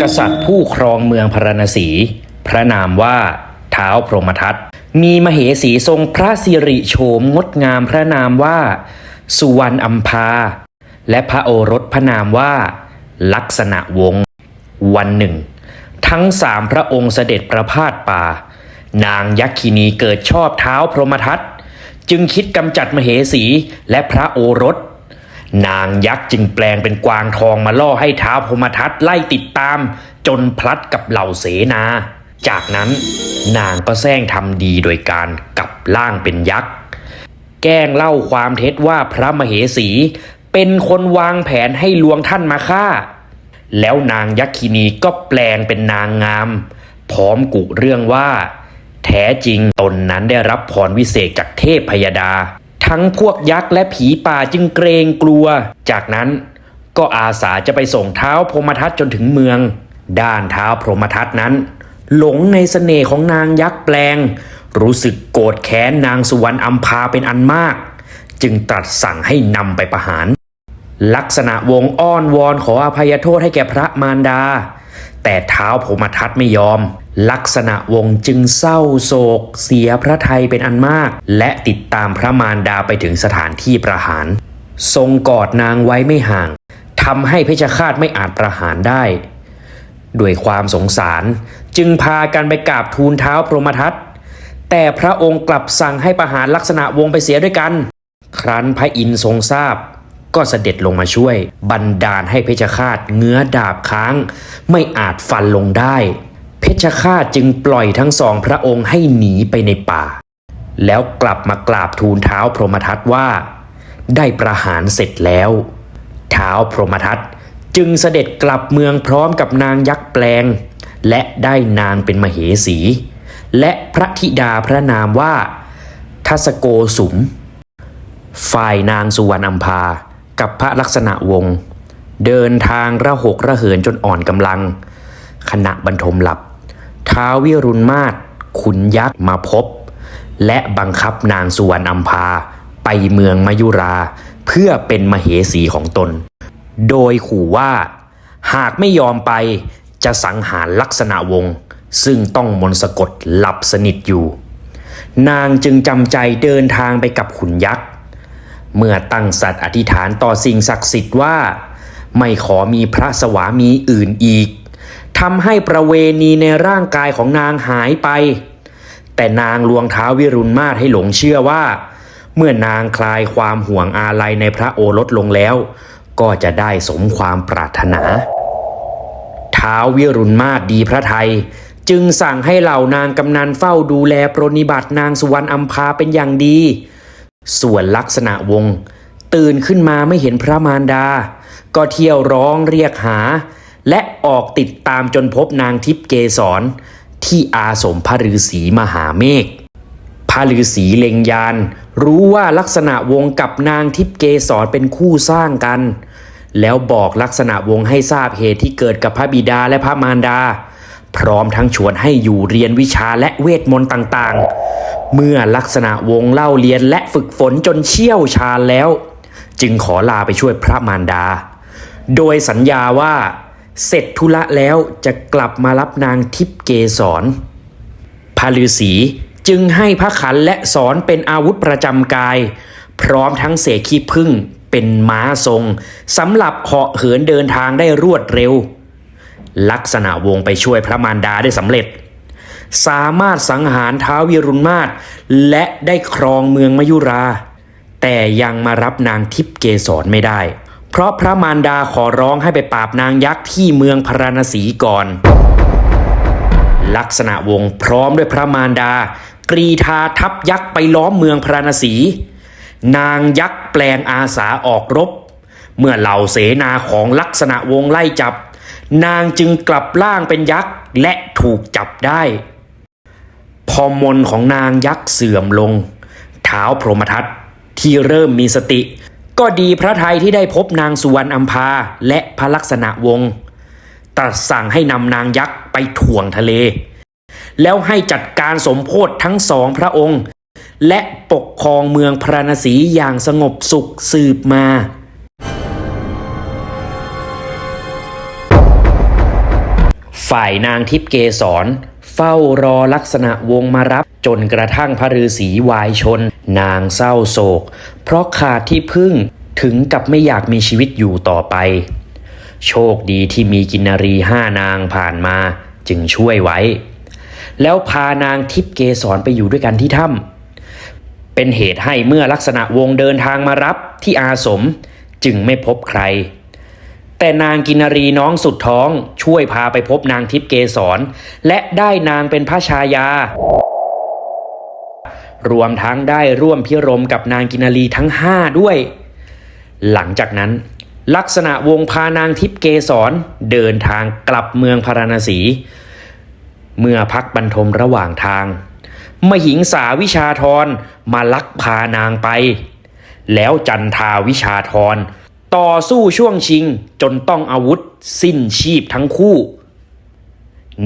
กษัตริย์ผู้ครองเมืองพาราณสี พระนามว่าเท้าพรหมทัตมีมเหสีทรงพระสิริโฉมงดงามพระนามว่า สุวรรณอัมพา และพระโอรสพระนามว่า ลักษณะวงศ์วันหนึ่ง ทั้งสามพระองค์เสด็จประพาสป่า นางยักษินีเกิดชอบเท้าพรหมทัตจึงคิดกำจัดมเหสีและพระโอรส นางยักษ์จึงแปลงเป็นกวางทองมาล่อให้ท้าวพมทัตไล่ติดตาม จนพลัดกับเหล่าเสนา จากนั้นนางก็แซงทำดีโดยการกลับร่างเป็นยักษ์ แกล้งเล่าความเท็จว่าพระมเหสี เป็นคนวางแผนให้ลวงท่านมาฆ่า แล้วนางยักษินีก็แปลงเป็นนางงาม พร้อมกุเรื่องว่า แท้จริงตนนั้นได้รับพรวิเศษจากเทพพยดา ทั้งพวกยักษ์และผีป่าจึงเกรงกลัว จากนั้นก็อาสาจะไปส่งเท้าพรหมทัตจนถึงเมือง ด้านเท้าพรหมทัตนั้น หลงในเสน่ห์ของนางยักษ์แปลง รู้สึกโกรธแค้นนางสุวรรณอัมพาเป็นอันมาก จึงตรัสสั่งให้นำไปประหาร ลักษณะวงอ้อนวอนขออภัยโทษให้แก่พระมารดา แต่เท้าพรหมทัตไม่ยอม ลักษณะวงจึงเศร้าโศก เสียพระไทยเป็นอันมาก และติดตามพระมารดาไปถึงสถานที่ประหาร ทรงกอดนางไว้ไม่ห่างทำให้เพชฌฆาตไม่อาจประหารได้ ด้วยความสงสารจึงพากันไปกราบทูลเท้าพรหมทัตแต่พระองค์กลับสั่งให้ประหารลักษณะวงไปเสียด้วยกัน ครั้นพระอินทร์ทรงทราบ ก็เสด็จลงมาช่วย บันดาลให้เพชฌฆาตเงื้อดาบค้าง ไม่อาจฟันลงได้ เพชฌฆาตจึงปล่อยทั้งสองพระองค์ให้หนีไปในป่า แล้วกลับมากราบทูลเท้าพรหมทัตว่า ได้ประหารเสร็จแล้วเท้าพรหมทัตจึงเสด็จกลับเมืองพร้อมกับนางยักษ์แปลง และได้นางเป็นมเหสี และพระธิดาพระนามว่าทัสโกสุม ฝ่ายนางสุวรรณอัมพา กับพระลักษณะวงศ์เดินทางระหกระเหินจนอ่อนกำลัง ขณะบรรทมหลับ ท้าวิรุณมาศขุนยักษ์มาพบ และบังคับนางสุวรรณอัมพา ไปเมืองมยุรา เพื่อเป็นมเหสีของตน โดยขู่ว่า หากไม่ยอมไปจะสังหารลักษณะวงศ์ซึ่งต้องมนต์สะกดหลับสนิทอยู่ นางจึงจำใจเดินทางไปกับขุนยักษ์ เมื่อตั้งสัตว์อธิษฐานต่อสิ่งศักดิ์สิทธิ์ว่า ไม่ขอมีพระสวามีอื่นอีกทำให้ประเวณีในร่างกายของนางหายไป แต่นางลวงท้าวิรุณมาศให้หลงเชื่อว่า เมื่อนางคลายความห่วงอาลัยในพระโอรสลงแล้ว ก็จะได้สมความปรารถนาท้าววิรุณมาศดีพระไทย จึงสั่งให้เหล่านางกำนันเฝ้าดูแลปรนนิบัตินางสุวรรณอัมพาเป็นอย่างดี ส่วนลักษณะวง ตื่นขึ้นมาไม่เห็นพระมารดา ก็เที่ยวร้องเรียกหา และออกติดตามจนพบนางทิพย์เกษรที่อาสมพระฤาษีมหาเมฆพระฤาษีเล็งยาน รู้ว่าลักษณะวงกับนางทิพย์เกษรเป็นคู่สร้างกัน แล้วบอกลักษณะวงให้ทราบเหตุที่เกิดกับพระบิดาและพระมารดา พร้อมทั้งชวนให้อยู่เรียนวิชาและเวทมนต์ต่างๆ เมื่อลักษณะวงเล่าเรียนและฝึกฝนจนเชี่ยวชาญแล้ว จึงขอลาไปช่วยพระมารดา โดยสัญญาว่า เสร็จธุระแล้วจะกลับมารับนางทิพเกษรพระฤาษีจึงให้พระขันและสอนเป็นอาวุธประจำกาย พร้อมทั้งเสกขี้พึ่งเป็นม้าทรงสำหรับเหาะเหินเดินทางได้รวดเร็ว ลักษณะวงไปช่วยพระมารดาได้สำเร็จ สามารถสังหารท้าววิรุณมาศและได้ครองเมืองมยุรา แต่ยังมารับนางทิพเกษรไม่ได้ เพราะพระมารดาขอร้องให้ไปปราบนางยักษ์ที่เมืองพราณสีก่อน ลักษณะวงพร้อมด้วยพระมารดา กรีธาทัพยักษ์ไปล้อมเมืองพราณสีนางยักษ์แปลงอาสาออกรบ เมื่อเหล่าเสนาของลักษณะวงไล่จับ นางจึงกลับร่างเป็นยักษ์และถูกจับได้ พอมนของนางยักษ์เสื่อมลง เท้าพรหมทัตที่เริ่มมีสติ ก็ดีพระไทยที่ได้พบนางสุวรรณอัมพาและพระลักษณะวงศ์ตรัสสั่งให้นำนางยักษ์ไปถ่วงทะเล แล้วให้จัดการสมโพธทั้งสองพระองค์ และปกครองเมืองพระนศีอย่างสงบสุขสืบมา ฝ่ายนางทิพย์เกษรเฝ้ารอลักษณะวงมารับจนกระทั่งพระฤาษีวายชน นางเศร้าโศก เพราะขาดที่พึ่งถึงกับไม่อยากมีชีวิตอยู่ต่อไป โชคดีที่มีกินรีห้านางผ่านมาจึงช่วยไว้ แล้วพานางทิพย์เกษรไปอยู่ด้วยกันที่ถ้ำเป็นเหตุให้เมื่อลักษณะวงเดินทางมารับที่อาสมจึงไม่พบใคร แต่นางกินรีน้องสุดท้อง ช่วยพาไปพบนางทิพย์เกษรและได้นางเป็นพระชายา รวมทั้งได้ร่วมพิรมกับนางกินรีทั้งห้าด้วย หลังจากนั้น ลักษณะวงพานางทิพย์เกษรเดินทางกลับเมืองพาราณสี เมื่อพักบรรทมระหว่างทาง มหิงสาวิชาทรมาลักพานางไป แล้วจันทาวิชาทร ต่อสู้ช่วงชิงจนต้องอาวุธสิ้นชีพทั้งคู่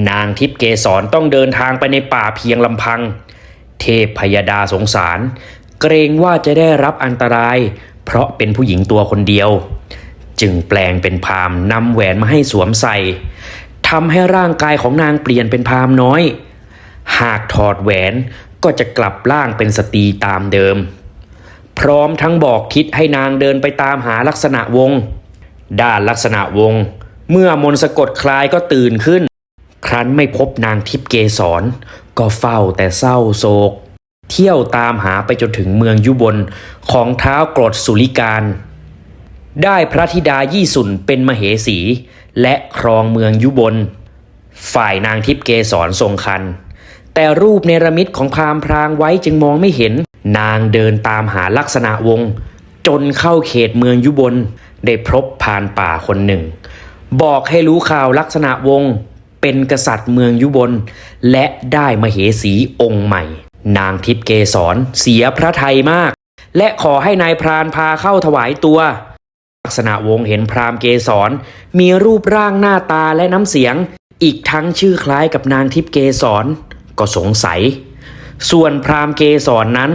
นางทิพย์เกษรต้องเดินทางไปในป่าเพียงลำพัง เทพพยดาสงสาร เกรงว่าจะได้รับอันตราย เพราะเป็นผู้หญิงตัวคนเดียว จึงแปลงเป็นพามนำแหวนมาให้สวมใส่ทำให้ร่างกายของนางเปลี่ยนเป็นพามน้อย หากถอดแหวนก็จะกลับร่างเป็นสตรีตามเดิม พร้อมทั้งบอกทิศให้นางเดินไปตามหาลักษณะวง ด้านลักษณะวง เมื่อมนสะกดคลายก็ตื่นขึ้น ครั้นไม่พบนางทิพเกษรก็เฝ้าแต่เศร้าโศก เที่ยวตามหาไปจนถึงเมืองยุบลของเท้ากรดสุริการ ได้พระธิดายี่สุนเป็นมเหสี และครองเมืองยุบล ฝ่ายนางทิพเกษรทรงคัน แต่รูปเนรมิตของพราหมณ์พรางไว้จึงมองไม่เห็น นางเดินตามหาลักษณะวงศ์จนเข้าเขตเมืองยุบล ได้พบพานป่าคนหนึ่ง บอกให้รู้ข่าวลักษณะวงศ์เป็นกษัตริย์เมืองยุบล และได้มเหสีองค์ใหม่ นางทิพย์เกษรเสียพระไทยมาก และขอให้นายพรานพาเข้าถวายตัวลักษณะวงศ์เห็นพราหมณ์เกษรมีรูปร่างหน้าตาและน้ำเสียง อีกทั้งชื่อคล้ายกับนางทิพย์เกษรก็สงสัย ส่วนพราหมณ์เกษรนั้น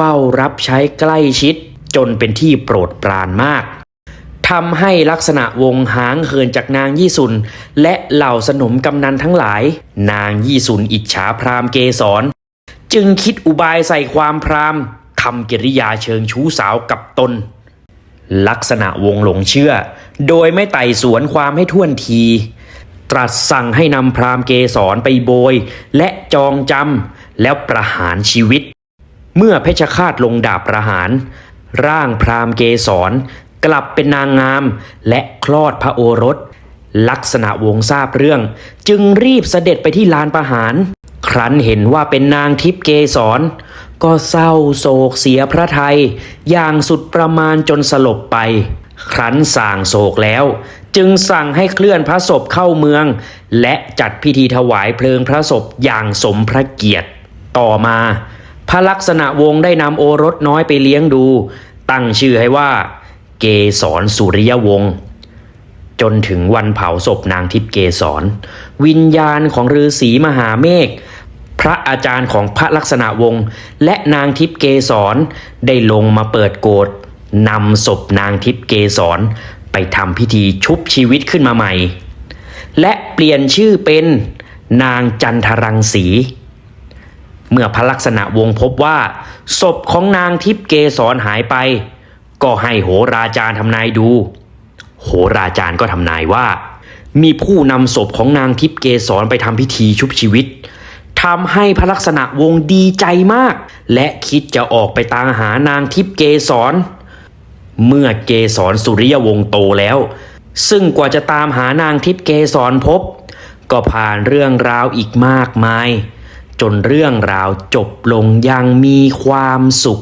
เฝ้ารับใช้ใกล้ชิด จนเป็นที่โปรดปรานมากทำให้ลักษณะวงหางเหินจากนางยี่สุน และเหล่าสนมกำนันทั้งหลาย นางยี่สุนอิจฉาพราหมเกษรจึงคิดอุบายใส่ความพราหมทำกิริยาเชิงชู้สาวกับตน ลักษณะวงหลงเชื่อ โดยไม่ไต่สวนความให้ท่วนที ตรัสสั่งให้นำพราหมเกษรไปโบย และจองจำแล้วประหารชีวิต เมื่อเพชฌฆาตลงดาบประหาร ร่างพราหมณ์เกษรกลับเป็นนางงามและคลอดพระโอรส ลักษณะวงทราบเรื่อง จึงรีบเสด็จไปที่ลานประหาร ครั้นเห็นว่าเป็นนางทิพย์เกษรก็เศร้าโศกเสียพระไทย อย่างสุดประมาณจนสลบไป ครั้นส่างโศกแล้ว จึงสั่งให้เคลื่อนพระศพเข้าเมือง และจัดพิธีถวายเพลิงพระศพอย่างสมพระเกียรติ ต่อมา พระลักษณะวงศ์ได้นำโอรสน้อยไปเลี้ยงดู ตั้งชื่อให้ว่า เกษรสุริยวงศ์จนถึงวันเผาศพนางทิพย์เกษรวิญญาณของฤาษีมหาเมฆพระอาจารย์ของพระลักษณะวงศ์และนางทิพย์เกษรได้ลงมาเปิดโกรธนำศพนางทิพย์เกษรไปทำพิธีชุบชีวิตขึ้นมาใหม่ และเปลี่ยนชื่อเป็นนางจันทรังสี เมื่อพระลักษณะวงพบว่า ศพของนางทิพย์เกษรหายไป ก็ให้โหราจารย์ทำนายดู โหราจารย์ก็ทำนายว่า มีผู้นำศพของนางทิพย์เกษรไปทำพิธีชุบชีวิตทำให้พระลักษณะวงดีใจมาก และคิดจะออกไปตามหานางทิพย์เกษรเมื่อเกษรสุริยวงศ์โตแล้ว ซึ่งกว่าจะตามหานางทิพย์เกษรพบ ก็ผ่านเรื่องราวอีกมากมาย จนเรื่องราวจบลงยังมีความสุข